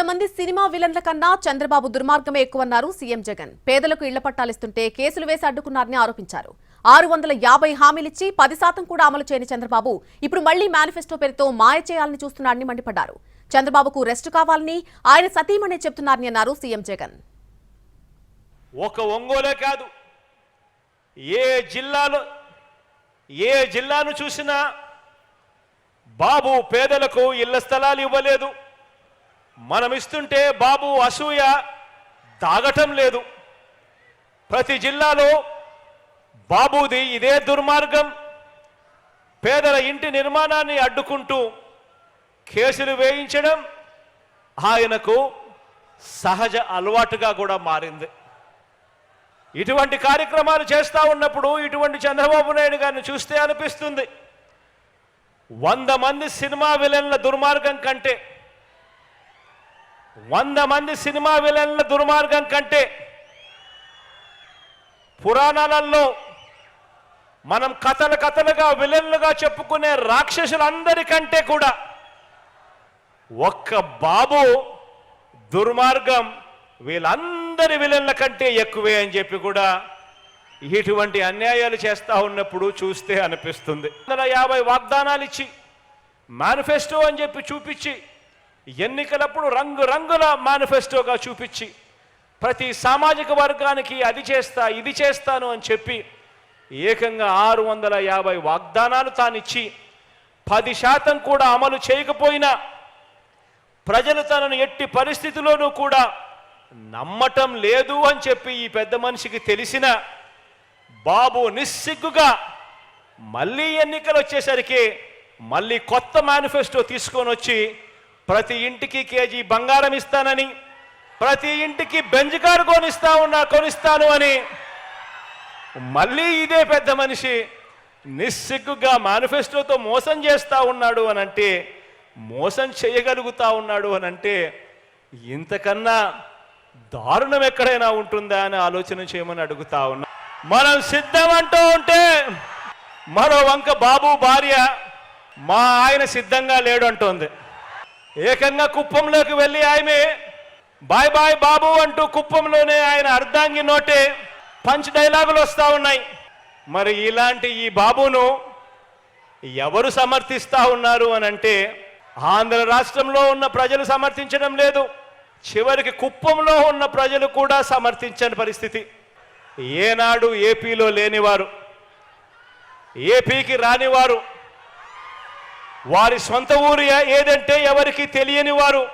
వంద మంది సినిమా విలన్ల కన్నా చంద్రబాబు దుర్మార్గమే ఎక్కువన్నారు సీఎం జగన్. పేదలకు ఇళ్ళ పట్టాలిస్తుంటే కేసులు వేసి అడ్డుకున్నారని ఆరోపించారు. ఆరు వందల యాభై హామీలిచ్చి పది శాతం కూడా అమలు చేయని చంద్రబాబు ఇప్పుడు మళ్ళీ మేనిఫెస్టో పేరుతో మాయ చేయాలని చూస్తున్నారని మండిపడ్డారు. చంద్రబాబుకు రెస్ట్ కావాలని ఆయన సతీమణి చెప్తున్నారని అన్నారు సీఎం జగన్. ఒక ఒంగోలే కాదు. ఏ జిల్లాలో ఏ జిల్లాను చూసినా బాబు పేదలకు ఇళ్ళ స్థలాలు ఇవ్వలేదు. మనం ఇస్తుంటే బాబు అసూయ దాగటం లేదు. ప్రతి జిల్లాలో బాబుది ఇదే దుర్మార్గం. పేదల ఇంటి నిర్మాణాన్ని అడ్డుకుంటూ కేసులు వేయించడం ఆయనకు సహజ అలవాటుగా కూడా మారింది. ఇటువంటి కార్యక్రమాలు చేస్తూ ఉన్నప్పుడు ఇటువంటి చంద్రబాబు నాయుడు గారిని చూస్తే అనిపిస్తుంది. వంద మంది సినిమా విలన్ల దుర్మార్గం కంటే వంద మంది సినిమా విలన్ల దుర్మార్గం కంటే పురాణాలలో మనం కథలు కథలుగా విలన్లుగా చెప్పుకునే రాక్షసులందరికంటే కూడా ఒక్క బాబు దుర్మార్గం వీళ్ళందరి విలన్ల కంటే ఎక్కువే అని చెప్పి కూడా ఇటువంటి అన్యాయాలు చేస్తూ ఉన్నప్పుడు చూస్తే అనిపిస్తుంది. వందల యాభై వాగ్దానాలు ఇచ్చి మేనిఫెస్టో అని చెప్పి చూపించి ఎన్నికలప్పుడు రంగు రంగుల మేనిఫెస్టోగా చూపించి ప్రతి సామాజిక వర్గానికి అది చేస్తా ఇది చేస్తాను అని చెప్పి ఏకంగా ఆరు వందల యాభై వాగ్దానాలు తానిచ్చి పది శాతం కూడా అమలు చేయకపోయినా ప్రజలు తనను ఎట్టి పరిస్థితిలోనూ కూడా నమ్మటం లేదు అని చెప్పి ఈ పెద్ద మనిషికి తెలిసిన బాబు నిస్సిగ్గుగా మళ్ళీ ఎన్నికలు వచ్చేసరికి మళ్ళీ కొత్త మేనిఫెస్టో తీసుకొని వచ్చి ప్రతి ఇంటికి కేజీ బంగారం ఇస్తానని ప్రతి ఇంటికి బెంజ్ కారు కొనిస్తా ఉన్నా కొనిస్తాను అని మళ్ళీ ఇదే పెద్ద మనిషి నిస్సిగ్గుగా మేనిఫెస్టోతో మోసం చేస్తూ ఉన్నాడు అని అంటే మోసం చేయగలుగుతా ఉన్నాడు అని అంటే ఇంతకన్నా దారుణం ఎక్కడైనా ఉంటుందా అని ఆలోచన చేయమని అడుగుతా ఉన్నా. మనం సిద్ధం అంటూ ఉంటే మరో వంక బాబు భార్య మా ఆయన సిద్ధంగా లేడు అంటోంది. ఏకంగా కుప్పంలోకి వెళ్ళి ఆమె బాయ్ బాయ్ బాబు అంటూ కుప్పంలోనే ఆయన అర్ధాంగి నోటే పంచ్ డైలాగులు వస్తూ ఉన్నాయి. మరి ఇలాంటి ఈ బాబును ఎవరు సమర్థిస్తా ఉన్నారు అని అంటే ఆంధ్ర రాష్ట్రంలో ఉన్న ప్రజలు సమర్థించడం లేదు. చివరికి కుప్పంలో ఉన్న ప్రజలు కూడా సమర్థించని పరిస్థితి. ఏనాడు ఏపీలో లేనివారు ఏపీకి రానివారు వారి సొంత ఊరు ఏదంటే ఎవరికి తెలియని వారు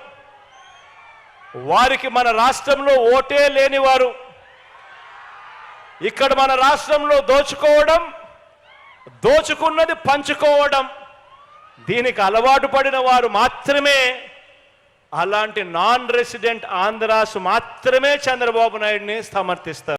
వారికి మన రాష్ట్రంలో ఓటే లేనివారు. ఇక్కడ మన రాష్ట్రంలో దోచుకోవడం దోచుకున్నది పంచుకోవడం. దీనికి అలవాటు పడిన వారు మాత్రమే అలాంటి నాన్ రెసిడెంట్ ఆంధ్రాస్ మాత్రమే చంద్రబాబు నాయుడిని సమర్థిస్తారు.